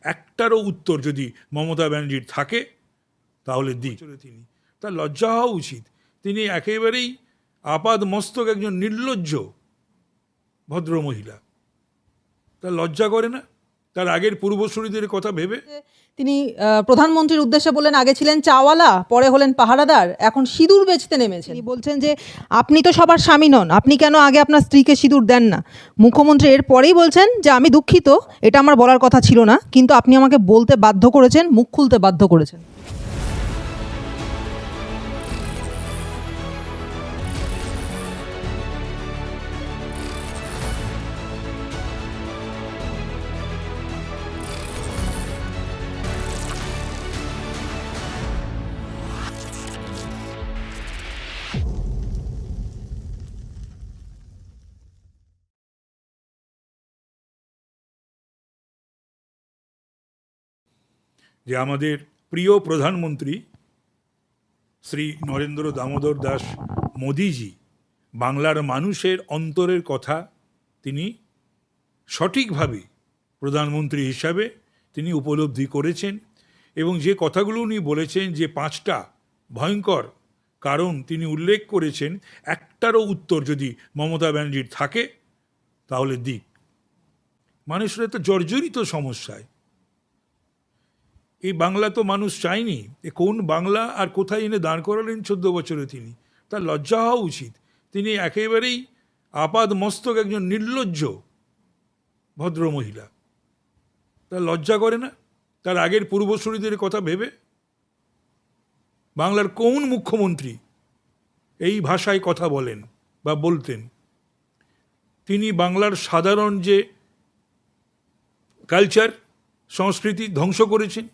একটারও উত্তর যদি মমতা ব্যানার্জির থাকে তাহলে দিক। তিনি। তার লজ্জা হওয়া উচিত। তিনি একেবারেই আপাদ মস্তক একজন নির্লজ্জ ভদ্র মহিলা তার লজ্জা করে না? তার আগের পূর্বসূরীদের কথা ভেবে? তিনি প্রধানমন্ত্রীর উদ্দেশ্যে বললেন আগে ছিলেন চাওয়ালা পরে হলেন পাহারাদার এখন সিঁদুর বেচতে নেমেছেন। তিনি বলছেন যে আপনি তো সবার স্বামী নন আপনি কেন আগে আপনার স্ত্রীকে সিঁদুর দেন না? মুখ্যমন্ত্রী এর পরেই বলছেন যে আমি দুঃখিত এটা আমার বলার কথা ছিল না কিন্তু আপনি আমাকে বলতে বাধ্য করেছেন মুখ খুলতে বাধ্য করেছেন। যে আমাদের প্রিয় প্রধানমন্ত্রী শ্রী নরেন্দ্র দামোদর দাস মোদিজি বাংলার মানুষের অন্তরের কথা তিনি সঠিকভাবে প্রধানমন্ত্রী হিসাবে তিনি উপলব্ধি করেছেন এবং যে কথাগুলো উনি বলেছেন যে পাঁচটা ভয়ঙ্কর কারণ তিনি উল্লেখ করেছেন, একটারও উত্তর যদি মমতা ব্যানার্জির থাকে, তাহলে দিক। মানুষের তো জর্জরিত সমস্যায় এই বাংলা তো মানুষ চায়নি। এ কোন বাংলা আর কোথায় এনে দাঁড় করালেন চোদ্দ বছরে তিনি? তার লজ্জা হওয়া উচিত। তিনি একেবারেই আপাদ মস্তক একজন নির্লজ্জ ভদ্র মহিলা তার লজ্জা করে না? তার আগের পূর্বসূরীদের কথা ভেবে? বাংলার কোন মুখ্যমন্ত্রী এই ভাষায় কথা বলেন বা বলতেন? তিনি বাংলার সাধারণ যে কালচার, সংস্কৃতি ধ্বংস করেছেন।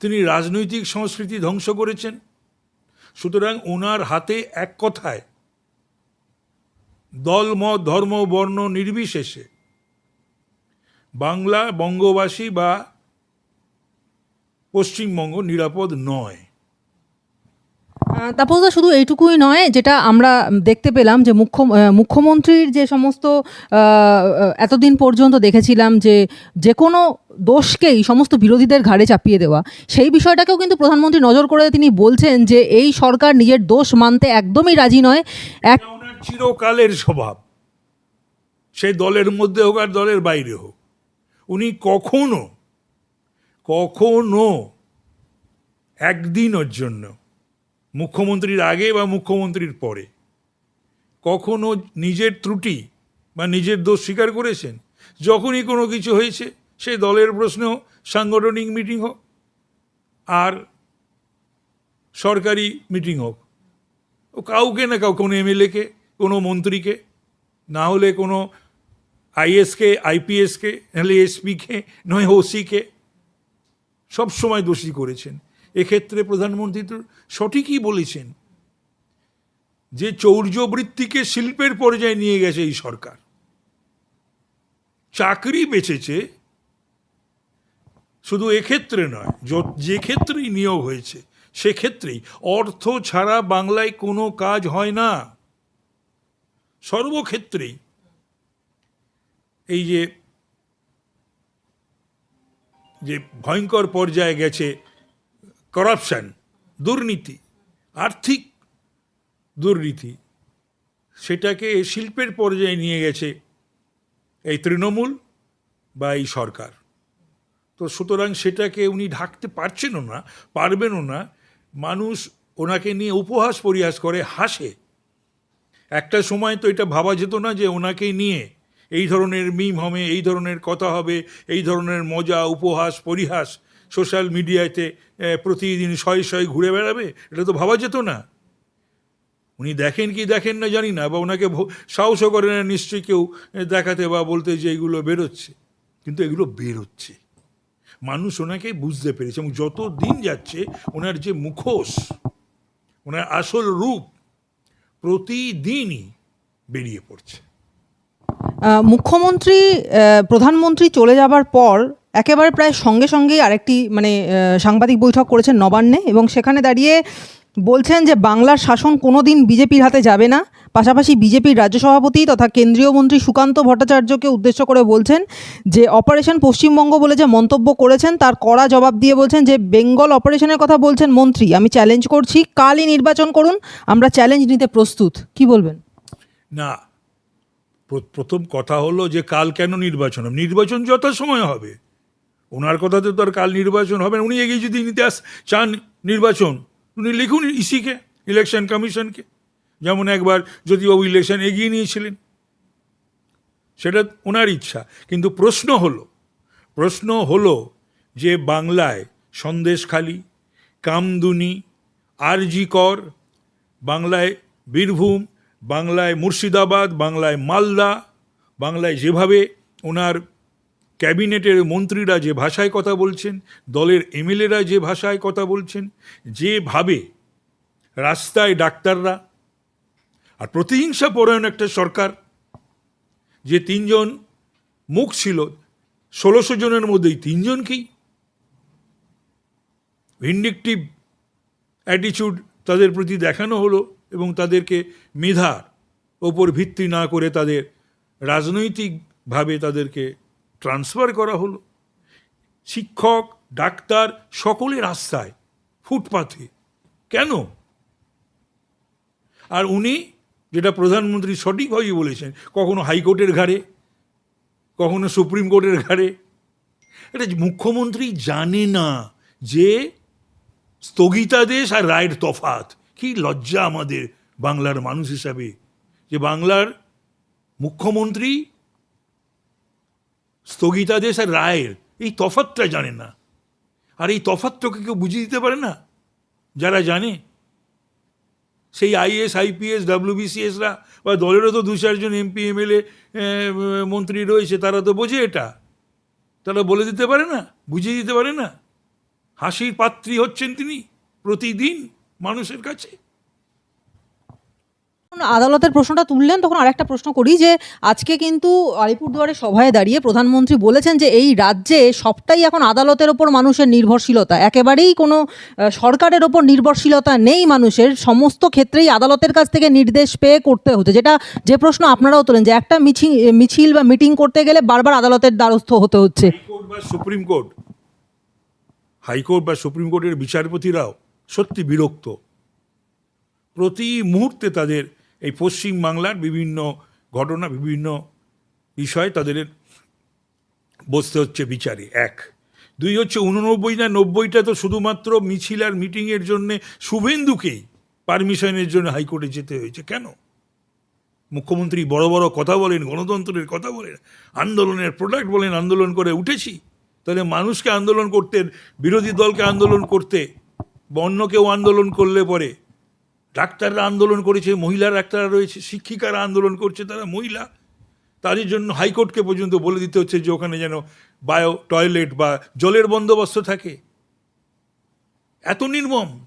তিনি রাজনৈতিক সংস্কৃতি ধ্বংস করেছেন। সুতরাং ওনার হাতে এক কথায় দল, মত, ধর্ম, বর্ণ নির্বিশেষে বাংলা বঙ্গবাসী বা পশ্চিমবঙ্গ নিরাপদ নয়। তাপসদা শুধু এইটুকুই নয়, যেটা আমরা দেখতে পেলাম যে মুখ্য মুখ্যমন্ত্রীর যে সমস্ত এতদিন পর্যন্ত দেখেছিলাম যে যে কোনো দোষকেই, সমস্ত বিরোধীদের ঘাড়ে চাপিয়ে দেওয়া, সেই বিষয়টাকেও কিন্তু প্রধানমন্ত্রী নজর করে তিনি বলছেন যে এই সরকার নিজের দোষ মানতে একদমই রাজি নয়। এক চিরকালের স্বভাব, সে দলের মধ্যে হোক আর দলের বাইরে হোক, উনি কখনো কখনো একদিনের জন্য মুখ্যমন্ত্রীর আগে বা মুখ্যমন্ত্রীর পরে। কখনো নিজের ত্রুটি বা নিজের দোষ স্বীকার করেছেন? যখনই কোনো কিছু হয়েছে, সে দলের প্রশ্ন, সাংগঠনিক মিটিং হোক, আর সরকারি মিটিং হোক, ও কাউকে না কাউ কোনো এমএলএকে, কোনো মন্ত্রীকে, না হলে কোনো আইএসকে, আইপিএসকে নাহলে এসপিকে নয় ওসিকে সবসময় দোষী করেছেন। এক্ষেত্রে প্রধানমন্ত্রী তো সঠিকই বলেছেন যে চৌর্যবৃত্তিকে শিল্পের পর্যায়ে নিয়ে গেছে এই সরকার। চাকরি বেঁচেছে, শুধু এক্ষেত্রে নয়, য- ক্ষেত্রেই নিয়োগ হয়েছে সেক্ষেত্রেই অর্থ ছাড়া বাংলায় কোনো কাজ হয় না। সর্বক্ষেত্রেই এই যে যে ভয়ঙ্কর পর্যায়ে গেছে করাপশন দুর্নীতি, আর্থিক দুর্নীতি, সেটাকে শিল্পের পর্যায়ে নিয়ে গেছে এই তৃণমূল বা এই সরকার। তো সুতরাং সেটাকে উনি ঢাকতে পারছেনও না, পারবেনও না। মানুষ ওনাকে নিয়ে উপহাস পরিহাস করে, হাসে। একটা সময় তো এটা ভাবা যেত না যে ওনাকে নিয়ে এই ধরনের মিম হবে, এই ধরনের কথা হবে, এই ধরনের মজা, উপহাস, পরিহাস সোশ্যাল মিডিয়াতে প্রতিদিন শয়ে শয়ে ঘুরে বেড়াবে? এটা তো ভাবা যেত না। উনি দেখেন কি দেখেন না জানি না, বা ওনাকে সাহসও করে না নিশ্চয়ই কেউ দেখাতে বা বলতে যে এগুলো বেরোচ্ছে। কিন্তু এগুলো বেরোচ্ছে। মানুষ ওনাকে বুঝতে পেরেছে এবং যত দিন যাচ্ছে, ওনার যে মুখোশ, ওনার আসল রূপ প্রতিদিনই বেরিয়ে পড়ছে। মুখ্যমন্ত্রী প্রধানমন্ত্রী চলে যাবার পর একেবারে প্রায় সঙ্গে সঙ্গেই আরেকটি মানে সাংবাদিক বৈঠক করেছেন নবান্নে এবং সেখানে দাঁড়িয়ে বলছেন যে বাংলার শাসন কোনোদিন বিজেপির হাতে যাবে না। পাশাপাশি বিজেপির রাজ্য সভাপতি তথা কেন্দ্রীয় মন্ত্রী সুকান্ত ভট্টাচার্যকে উদ্দেশ্য করে বলছেন যে অপারেশন পশ্চিমবঙ্গ বলে যে মন্তব্য করেছেন তার কড়া জবাব দিয়ে বলছেন যে বেঙ্গল অপারেশনের কথা বলছেন মন্ত্রী। আমি চ্যালেঞ্জ করছি, কালই নির্বাচন করুন, আমরা চ্যালেঞ্জ নিতে প্রস্তুত। কি বলবেন? না প্রথম কথা হলো যে কাল কেন নির্বাচন নির্বাচন যত সময় হবে। ওনার কথাতে তো আর কাল নির্বাচন হবে না। উনি এগিয়ে যদি নিতে আস, চান নির্বাচন, উনি লিখুন ইসিকে ইলেকশন কমিশনকে যেমন একবার জ্যোতিবাবু ইলেকশন এগিয়ে নিয়েছিলেন। সেটা ওনার ইচ্ছা। কিন্তু প্রশ্ন হলো প্রশ্ন হলো যে বাংলায় সন্দেশখালি, কামদুনি, আরজি কর, বাংলায় বীরভূম, বাংলায় মুর্শিদাবাদ, বাংলায় মালদা, বাংলায় যেভাবে ওনার ক্যাবিনেটের মন্ত্রীরা যে ভাষায় কথা বলছেন, দলের এমএলএরা যে ভাষায় কথা বলছেন, যেভাবে রাস্তায় ডাক্তাররা আর প্রতিহিংসা পরায়ণ একটা সরকার, যে তিনজন মুখ ছিল, ষোলোশো জনের মধ্যেই তিনজনকেই ভিন্ডিকটিভ অ্যাটিচিউড তাদের প্রতি দেখানো হলো এবং তাদেরকে মেধার ওপর ভিত্তি না করে তাদের রাজনৈতিকভাবে তাদেরকে ট্রান্সফার করা হলো। শিক্ষক, ডাক্তার, সকলে রাস্তায় ফুটপাথে কেন? আর উনি যেটা প্রধানমন্ত্রী সঠিকভাবেই বলেছেন, কখনো হাইকোর্টের ঘাড়ে, কখনো সুপ্রিম কোর্টের ঘাড়ে। এটা মুখ্যমন্ত্রী জানে না যে স্থগিতাদেশ আর রায়ের তফাত। কি লজ্জা আমাদের বাংলার মানুষ হিসাবে। যে বাংলার মুখ্যমন্ত্রী স্থগিতাদেশ আর রায়ের। এই তফাতটা জানে না। আর এই তফাতটাকে কেউ বুঝিয়ে দিতে পারে না? যারা জানে, সেই আইএস আইপিএস, ডাব্লিউবিসিএসরা বা দলেরও তো দু চারজন এমপি, এমএলএ মন্ত্রী রয়েছে, তারা তো বোঝে এটা। তারা বলে দিতে পারে না? বুঝিয়ে দিতে পারে না? হাসির পাত্রী হচ্ছেন তিনি প্রতিদিন মানুষের কাছে। আদালতের প্রশ্নটা তুললেন, তখন আরেকটা প্রশ্ন করি যে, আজকে কিন্তু আলিপুরদুয়ারে সভায় দাঁড়িয়ে প্রধানমন্ত্রী বলেছেন যে, এই রাজ্যে সবটাই এখন আদালতের ওপর মানুষের নির্ভরশীলতা। একেবারেই কোনো সরকারের ওপর নির্ভরশীলতা নেই মানুষের। সমস্ত ক্ষেত্রেই আদালতের কাছ থেকে নির্দেশ পেয়ে করতে হচ্ছে। যেটা যে প্রশ্ন আপনারাও তোলেন যে, একটা মিছিল মিছিল বা মিটিং করতে গেলে বারবার আদালতের দ্বারস্থ হতে হচ্ছে। সুপ্রিম কোর্ট, হাইকোর্ট বা সুপ্রিম কোর্টের বিচারপতিরাও সত্যি বিরক্ত। প্রতি মুহূর্তে তাদের এই পশ্চিম বাংলার বিভিন্ন ঘটনা, বিভিন্ন বিষয়ে তাদের বসতে হচ্ছে বিচারে। এক। দুই হচ্ছে উননব্বই না নব্বইটা তো শুধুমাত্র মিছিল আর মিটিংয়ের জন্যে শুভেন্দুকেই পারমিশনের জন্য হাইকোর্টে যেতে হয়েছে। কেন? মুখ্যমন্ত্রী বড় বড় কথা বলেন, গণতন্ত্রের কথা বলেন, আন্দোলনের প্রোডাক্ট বলেন, আন্দোলন করে উঠেছি। তাহলে মানুষকে আন্দোলন করতে, বিরোধী দলকে আন্দোলন করতে বা অন্য কেউ আন্দোলন করলে পরে ডাক্তাররা আন্দোলন করেছে মহিলা ডাক্তাররা রয়েছে, শিক্ষিকারা আন্দোলন করছে, তারা মহিলা। তাদের জন্য হাইকোর্টকে পর্যন্ত বলে দিতে হচ্ছে যে ওখানে যেন বায়ো টয়লেট বা জলের বন্দোবস্ত থাকে। এত নির্মম।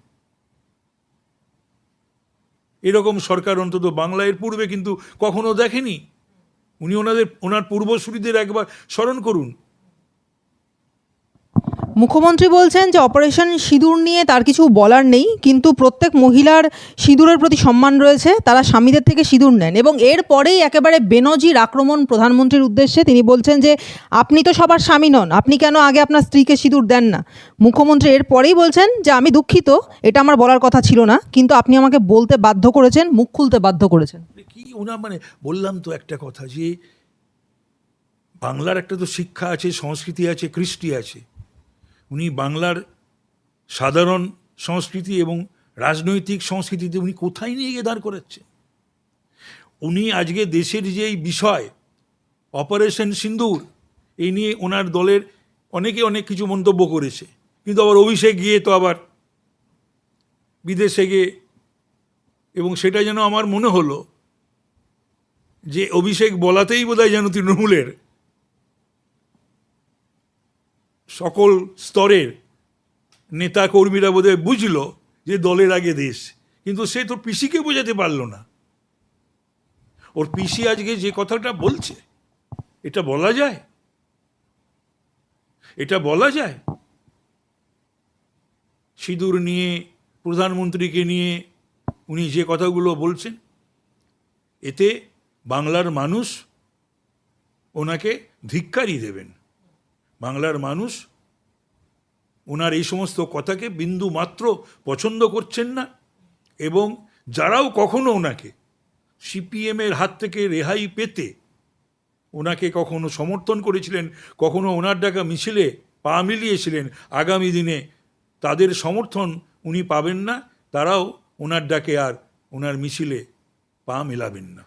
এরকম সরকার অন্তত বাংলা এর পূর্বে কিন্তু কখনো দেখেনি। উনি ওনাদের, ওনার পূর্বসূরিদের একবার স্মরণ করুন। মুখ্যমন্ত্রী বলছেন যে অপারেশন সিঁদুর নিয়ে তার কিছু বলার নেই, কিন্তু প্রত্যেক মহিলার সিঁদুরের প্রতি সম্মান রয়েছে, তারা স্বামীদের থেকে সিঁদুর নেন। এবং এরপরেই একেবারে বেনজির আক্রমণ প্রধানমন্ত্রীর উদ্দেশ্যে তিনি বলছেন যে, আপনি তো সবার স্বামী নন, আপনি কেন আগে আপনার স্ত্রীকে সিঁদুর দেন না? মুখ্যমন্ত্রী এরপরেই বলছেন যে, আমি দুঃখিত, এটা আমার বলার কথা ছিল না, কিন্তু আপনি আমাকে বলতে বাধ্য করেছেন, মুখ খুলতে বাধ্য করেছেন। কি ওনা মানে বললাম তো একটা কথা যে, বাংলার একটা তো শিক্ষা আছে, সংস্কৃতি আছে, কৃষ্টি আছে। উনি বাংলার সাধারণ সংস্কৃতি এবং রাজনৈতিক সংস্কৃতিতে উনি কোথায় নিয়ে গিয়ে দাঁড় করাচ্ছে উনি আজকে দেশের যেই বিষয় অপারেশন সিন্দুর, এই নিয়ে ওনার দলের অনেকে অনেক কিছু মন্তব্য করেছে। কিন্তু আবার অভিষেক গিয়ে তো আবার বিদেশে গিয়ে এবং সেটা যেন আমার মনে হলো যে অভিষেক বলাতেই বোধহয় যেন তৃণমূলের। সকল স্তরের নেতা কর্মীরা বোধহয় বুঝলো যে দলের আগে দেশ। কিন্তু সে তো পিসিকে বোঝাতে পারল না। ওর পিসি আজকে যে কথাটা বলছে, এটা বলা যায়? এটা বলা যায়? সিঁদুর নিয়ে, প্রধানমন্ত্রীকে নিয়ে উনি যে কথাগুলো বলছেন, এতে বাংলার মানুষ ওনাকে ধিক্কারই দেবেন। বাংলার মানুষ ওনার এই সমস্ত কথাকে বিন্দু মাত্র পছন্দ করছেন না এবং যারাও কখনো ওনাকে সিপিএমের হাত থেকে রেহাই পেতে ওনাকে কখনো সমর্থন করেছিলেন, কখনো ওনার ডাকা মিছিলে পা মিলিয়েছিলেন, আগামী দিনে তাদের সমর্থন উনি পাবেন না, তারাও ওনার ডাকে আর ওনার মিছিলে পা মেলাবেন না।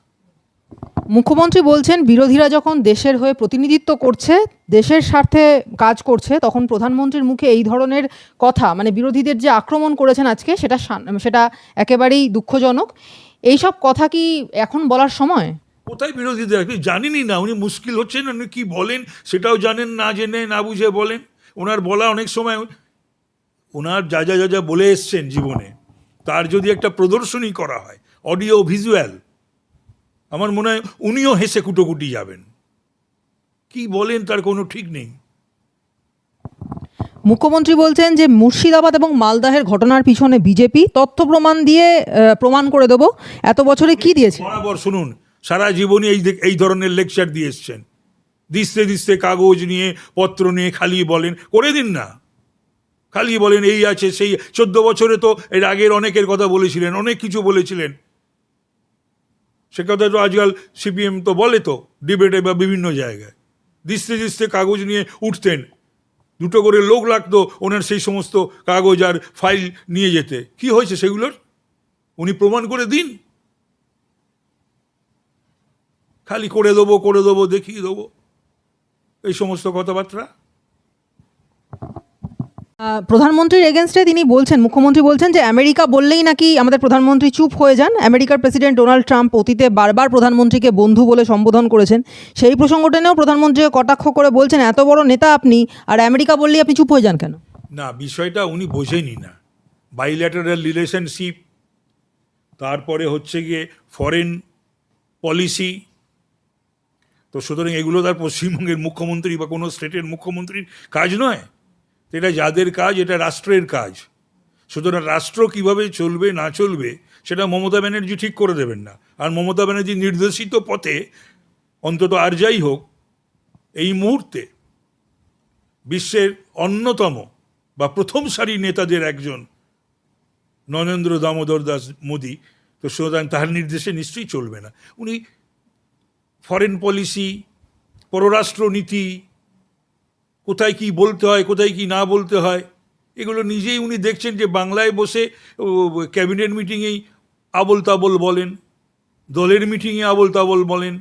মুখ্যমন্ত্রী বলছেন, বিরোধীরা যখন দেশের হয়ে প্রতিনিধিত্ব করছে, দেশের স্বার্থে কাজ করছে, তখন প্রধানমন্ত্রীর মুখে এই ধরনের কথা মানে বিরোধীদের যে আক্রমণ করেছেন আজকে, সেটা সেটা একেবারেই দুঃখজনক। এইসব কথা কি এখন বলার সময়? কোথায় বিরোধীদের? আপনি জানেনই না, উনি মুশকিল হচ্ছেন, উনি কি বলেন, সেটাও জানেন, না জেনে, না বুঝে বলেন। ওনার বলা অনেক সময় ওনার যা যা যা যা বলে এসছেন জীবনে, তার যদি একটা প্রদর্শনী করা হয়, অডিও ভিজুয়াল আমার মনে হয় উনিও হেসে কুটোকুটি যাবেন। কি বলেন তার কোনো ঠিক নেই। মুখ্যমন্ত্রী বলছেন যে মুর্শিদাবাদ এবং মালদাহের ঘটনার পিছনে বিজেপি তথ্য প্রমাণ দিয়ে প্রমাণ করে দেবো। এত বছরে কি দিয়েছে? বরাবর শুনুন সারা জীবনই এই এই ধরনের লেকচার দিয়ে এসছেন। দিস্তে দিস্তে কাগজ নিয়ে পত্র নিয়ে খালি বলেন করে দিন না। খালি বলেন এই আছে সেই চোদ্দ বছরে তো এর আগের অনেকের কথা বলেছিলেন অনেক কিছু বলেছিলেন। সে কথা তো আজকাল সিপিএম তো বলে তো, ডিবেটে বা বিভিন্ন জায়গায়। দিস্তে দিস্তে কাগজ নিয়ে উঠতেন। দুটো করে লোক লাগতো ওনার সেই সমস্ত কাগজ আর ফাইল নিয়ে যেতে। কি হয়েছে সেগুলোর? উনি প্রমাণ করে দিন। খালি করে দেবো করে দেবো, দেখিয়ে দেবো। এই সমস্ত কথাবার্তা। প্রধানমন্ত্রীর এগেনস্টে তিনি বলছেন, মুখ্যমন্ত্রী বলছেন যে, আমেরিকা বললেই নাকি আমাদের প্রধানমন্ত্রী চুপ হয়ে যান। আমেরিকার প্রেসিডেন্ট ডোনাল্ড ট্রাম্প অতীতে বারবার প্রধানমন্ত্রীকে বন্ধু বলে সম্বোধন করেছেন। সেই প্রসঙ্গ টেনেও প্রধানমন্ত্রীকে কটাক্ষ করে বলছেন, এত বড় নেতা আপনি, আর আমেরিকা বললেই আপনি চুপ হয়ে যান কেন? না, বিষয়টা উনি বোঝেনি না। বাইল্যাটারাল রিলেশনশিপ তারপরে হচ্ছে গিয়ে ফরেন পলিসি তো সুতরাং এগুলো তার পশ্চিমবঙ্গের মুখ্যমন্ত্রী বা কোনো স্টেটের মুখ্যমন্ত্রীর কাজ নয়। এটা যাদের কাজ, এটা রাষ্ট্রের কাজ। সুতরাং রাষ্ট্র কীভাবে চলবে, না চলবে, সেটা মমতা ব্যানার্জি ঠিক করে দেবেন না। আর মমতা ব্যানার্জি নির্দেশিত পথে, অন্তত আর যাই হোক, এই মুহূর্তে বিশ্বের অন্যতম বা প্রথম সারির নেতাদের একজন নরেন্দ্র দামোদর দাস মোদী, তো সুতরাং তার নির্দেশে নিশ্চয়ই চলবে না। উনি ফরেন পলিসি পররাষ্ট্র নীতি কোথায় কি বলতে হয়, কোথায় কি না বলতে হয়, এগুলো নিজেই উনি দেখছেন যে বাংলায় বসে ক্যাবিনেট মিটিংয়েই আবল তাবল বলেন, দলের মিটিংয়ে আবল তাবল বলেন,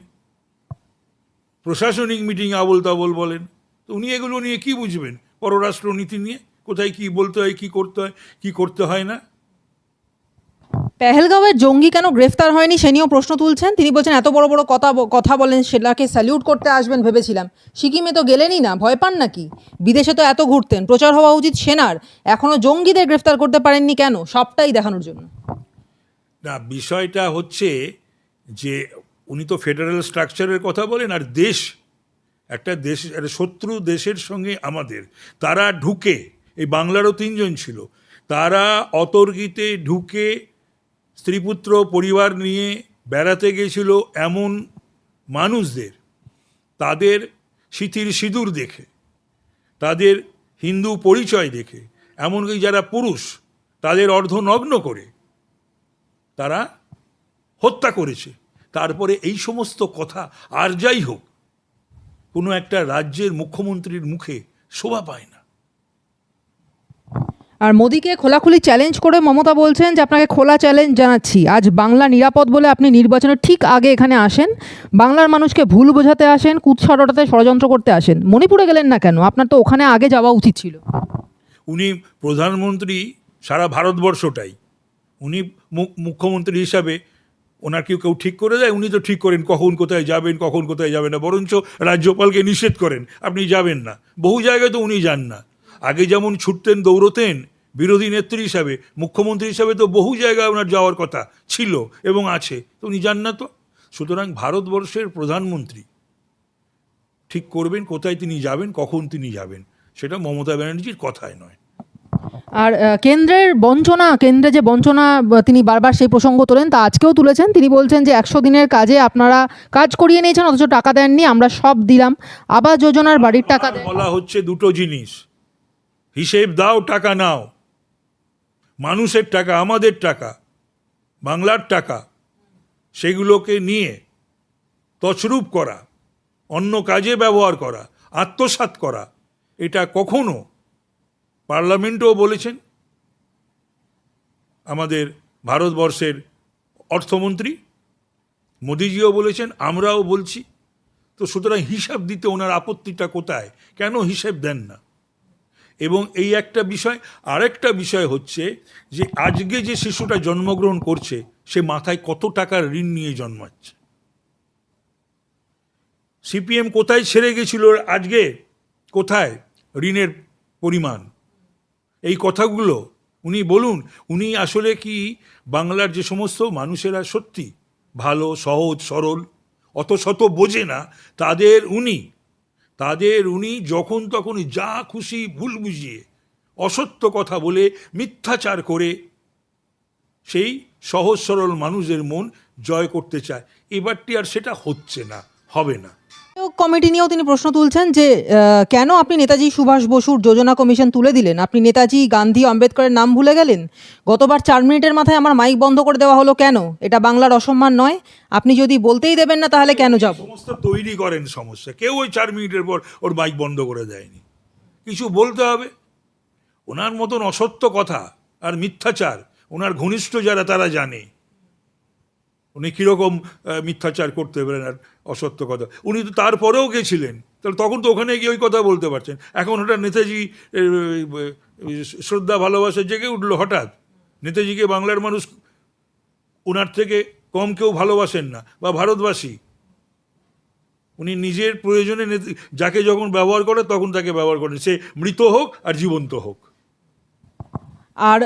প্রশাসনিক মিটিংয়ে আবল তাবল বলেন। তো উনি এগুলো নিয়ে কি বুঝবেন? পররাষ্ট্রনীতি নিয়ে কোথায় কি বলতে হয়, কি করতে হয়, কি করতে হয় না? পেহেলগাঁওয়ের জঙ্গি কেন গ্রেফতার হয়নি সে নিয়েও প্রশ্ন তুলছেন। তিনি বলছেন, এত বড় বড় কথা কথা বলেন, সেটাকে স্যালিউট করতে আসবেন ভেবেছিলাম। সিকিমে তো গেলেনই না, ভয় পান নাকি? বিদেশে তো এত ঘুরতেন, প্রচার হওয়া উচিত সেনার। এখনও জঙ্গিদের গ্রেফতার করতে পারেননি কেন? সবটাই দেখানোর জন্য। না, বিষয়টা হচ্ছে যে উনি তো ফেডারেল স্ট্রাকচারের কথা বলেন, আর দেশ, একটা দেশ, একটা শত্রু দেশের সঙ্গে আমাদের। তারা ঢুকে, এই বাংলারও তিনজন ছিল, তারা অতর্কিতে ঢুকে স্ত্রীপুত্র পরিবার নিয়ে বেড়াতে গেছিল এমন মানুষদের। তাদের সিথির সিঁদুর দেখে, তাদের হিন্দু পরিচয় দেখে, এমনকি যারা পুরুষ, তাদের অর্ধনগ্ন করে তারা হত্যা করেছে। তারপরে এই সমস্ত কথা আর যাই হোক, কোনো একটা রাজ্যের মুখ্যমন্ত্রীর মুখে শোভা পায় না। আর মোদীকে খোলাখুলি চ্যালেঞ্জ করে মমতা বলছেন যে, আপনাকে খোলা চ্যালেঞ্জ জানাচ্ছি। আজ বাংলা নিরাপদ বলে আপনি নির্বাচনের ঠিক আগে এখানে আসেন। বাংলার মানুষকে ভুল বোঝাতে আসেন, কুৎসরটাতে ষড়যন্ত্র করতে আসেন। মণিপুরে গেলেন না কেন? আপনার তো ওখানে আগে যাওয়া উচিত ছিল। উনি প্রধানমন্ত্রী সারা ভারতবর্ষটাই। উনি মুখ্যমন্ত্রী হিসাবে ওনার কেউ কেউ ঠিক করে দেয়, উনি তো ঠিক করেন কখন কোথায় যাবেন, কখন কোথায় যাবেন না। বরঞ্চ রাজ্যপালকে নিষেধ করেন, আপনি যাবেন না। বহু জায়গায় তো উনি যান না। আগে যেমন ছুটতেন দৌড়তেন বিরোধী নেত্রী হিসাবে মুখ্যমন্ত্রী হিসাবে তো বহু জায়গায় ওনার যাওয়ার কথা ছিল এবং আছে। তো উনি যান না তো। সুতরাং ভারতবর্ষের প্রধানমন্ত্রী ঠিক করবেন কোথায় তিনি যাবেন কখন তিনি যাবেন সেটা মমতা ব্যানার্জির কথায় নয়। আর কেন্দ্রের বঞ্চনা কেন্দ্রে যে বঞ্চনা তিনি বারবার সেই প্রসঙ্গ তোলেন তা আজকেও তুলেছেন। তিনি বলছেন যে একশো দিনের কাজে আপনারা কাজ করিয়ে নিয়েছেন অথচ টাকা দেননি আমরা সব দিলাম। আবাস যোজনার বাড়ির টাকা বলা হচ্ছে দুটো জিনিস। হিসেব দাও, টাকা নাও। মানুষের টাকা, আমাদের টাকা, বাংলার টাকা, সেগুলোকে নিয়ে তছরূপ করা, অন্য কাজে ব্যবহার করা, আত্মসাৎ করা, এটা কখনো পার্লামেন্টও বলেছেন আমাদের ভারতবর্ষের অর্থমন্ত্রী, মোদিজিও বলেছেন, আমরাও বলছি। তো সুতরাং হিসাব দিতে ওনার আপত্তিটা কোথায়? কেন হিসেব দেন না? এবং এই একটা বিষয়, আরেকটা বিষয় হচ্ছে যে আজকে যে শিশুটা জন্মগ্রহণ করছে, সে মাথায় কত টাকার ঋণ নিয়ে জন্মাচ্ছে? সিপিএম কোথায় ছেড়ে গেছিল আজকে? কোথায়? ঋণের পরিমাণ। এই কথাগুলো উনি বলুন, উনি আসলে কি বাংলার যে সমস্ত মানুষেরা সত্যি ভালো, সহজ, সরল, অত শত বোঝে না, তাদের উনি তাদের উনি যখন তখন যা খুশি ভুল বুঝিয়ে, অসত্য কথা বলে, মিথ্যাচার করে, সেই সহজ সরল মানুষের মন জয় করতে চায়। এবারটি আর সেটা হচ্ছে না, হবে না। কমিটি নিয়েও তিনি প্রশ্ন তুলছেন যে কেন আপনি নেতাজি সুভাষ বসুর যোজনা কমিশন তুলে দিলেন? আপনি নেতাজি গান্ধী আম্বেদকরের নাম ভুলে গেলেন? গতবার চার মিনিটের মাথায় আমার মাইক বন্ধ করে দেওয়া হলো কেন? এটা বাংলার অসম্মান নয়। আপনি যদি বলতেই দেবেন না, তাহলে কেন যাব? সমস্ত তৈরি করেন সমস্যা। কেউ ওই চার মিনিটের পর ওর মাইক বন্ধ করে দেয়নি। কিছু বলতে হবে? ওনার মতন অসত্য কথা আর মিথ্যাচার, ওনার ঘনিষ্ঠ যারা, তারা জানে। উনি কীরকম মিথ্যাচার করতে পারেন আর অসত্য কথা। উনি তো তারপরেও গেছিলেন। তাহলে তখন তো ওখানে গিয়ে ওই কথা বলতে পারছেন। এখন হঠাৎ নেতাজি শ্রদ্ধা, ভালোবাসা জেগে উঠল হঠাৎ। নেতাজিকে বাংলার মানুষ ওনার থেকে কম কেউ ভালোবাসেন না, বা ভারতবাসী। উনি নিজের প্রয়োজনে যাকে যখন ব্যবহার করে, তখন তাকে ব্যবহার করেন। সে মৃত হোক আর জীবন্ত হোক। আর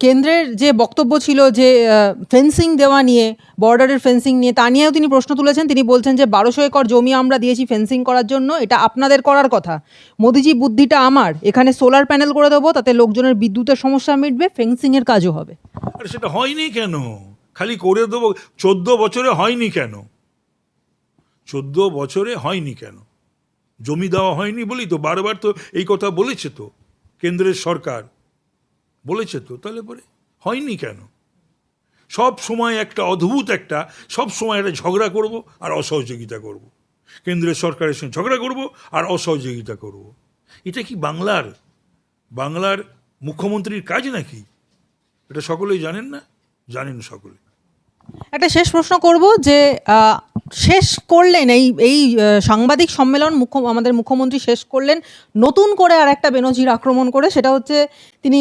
কেন্দ্রের যে বক্তব্য ছিল যে ফেন্সিং দেওয়া নিয়ে বর্ডারের ফেন্সিং নিয়ে, তা নিয়েও তিনি প্রশ্ন তুলেছেন। তিনি বলছেন যে, বারোশো একর জমি আমরা দিয়েছি ফেন্সিং করার জন্য, এটা আপনাদের করার কথা। মোদিজি, বুদ্ধিটা আমার। এখানে সোলার প্যানেল করে দেবো, তাতে লোকজনের বিদ্যুতের সমস্যা মিটবে ফেন্সিংয়ের কাজও হবে। আর সেটা হয়নি কেন? খালি করে দেবো, চোদ্দ বছরে হয়নি কেন? চোদ্দ বছরে হয়নি কেন? জমি দেওয়া হয়নি বলি তো, বারবার তো এই কথা বলেছে তো, কেন্দ্রের সরকার। বলেছে তো, তাহলে পরে হয়নি কেন? সব সময় একটা অদ্ভুত একটা, সব সময় একটা ঝগড়া করব আর অসহযোগিতা করব। কেন্দ্রের সরকারের সঙ্গে ঝগড়া করব আর অসহযোগিতা করব। এটা কি বাংলার বাংলার মুখ্যমন্ত্রীর কাজ নাকি? এটা সকলেই জানেন না? জানেন সকলে। একটা শেষ প্রশ্ন করব যে শেষ করলেন, এই এই সাংবাদিক সম্মেলন মুখ্য, আমাদের মুখ্যমন্ত্রী শেষ করলেন, নতুন করে আর একটা বেনজির আক্রমণ করে, সেটা হচ্ছে তিনি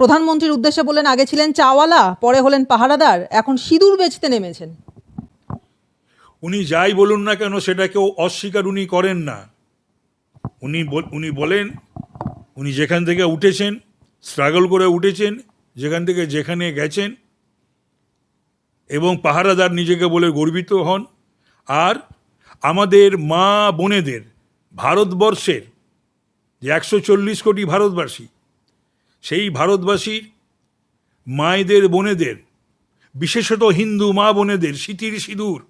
প্রধানমন্ত্রীর উদ্দেশ্যে বললেন, আগে ছিলেন চাওয়ালা, পরে হলেন পাহারাদার, এখন সিঁদুর বেচতে নেমেছেন। উনি যাই বলুন না কেন, সেটাকেও অস্বীকার উনি করেন না। উনি উনি বলেন, উনি যেখান থেকে উঠেছেন, স্ট্রাগল করে উঠেছেন, যেখান থেকে যেখানে গেছেন, এবং পাহারাদার নিজেকে বলে গর্বিত হন। আর আমাদের মা বোনেদের ভারতবর্ষের যে একশো চল্লিশ কোটি ভারতবাসী, সেই ভারতবাসীর মায়েদের বোনেদের, বিশেষত হিন্দু মা বোনেদের সিতির সিঁদুর,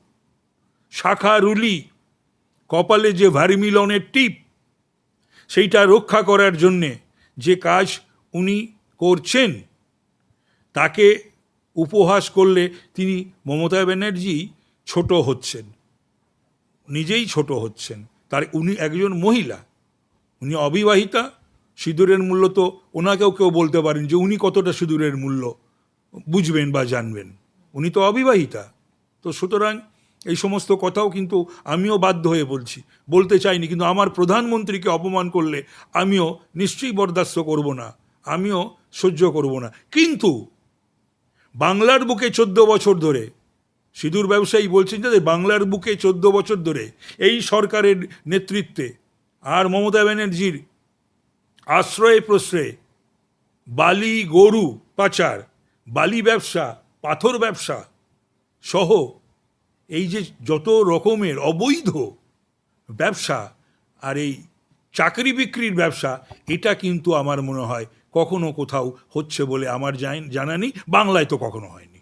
শাখা রুলি, কপালে যে ভারী মিলনের টিপ, সেইটা রক্ষা করার জন্যে যে কাজ উনি করছেন, তাকে উপহাস করলে তিনি মমতা ব্যানার্জি ছোট হচ্ছেন। নিজেই ছোট হচ্ছেন। তার উনি একজন মহিলা। উনি অবিবাহিতা। সিঁদুরের মূল্য তো ওনাকেও কেউ বলতে পারেন যে উনি কতটা সিঁদুরের মূল্য। বুঝবেন বা জানবেন। উনি তো অবিবাহিতা। তো সুতরাং এই সমস্ত কথাও কিন্তু আমিও বাধ্য হয়ে বলছি। বলতে চাইনি, কিন্তু আমার প্রধানমন্ত্রীকে অপমান করলে আমিও নিশ্চয়ই বরদাস্ত করব না। আমিও সহ্য করব না। কিন্তু বাংলার বুকে চোদ্দ বছর ধরে সিঁদুর ব্যবসায়ী বলছেন যে বাংলার বুকে চোদ্দ বছর ধরে এই সরকারের নেতৃত্বে আর মমতা ব্যানার্জির আশ্রয়ে প্রশ্রয়ে বালি, গরু পাচার, বালি ব্যবসা, পাথর ব্যবসা সহ এই যে যত রকমের অবৈধ ব্যবসা আর এই চাকরি বিক্রির ব্যবসা, এটা কিন্তু আমার মনে হয় কখনো কোথাও হচ্ছে বলে আমার জান- নেই। বাংলায় তো কখনো হয়নি।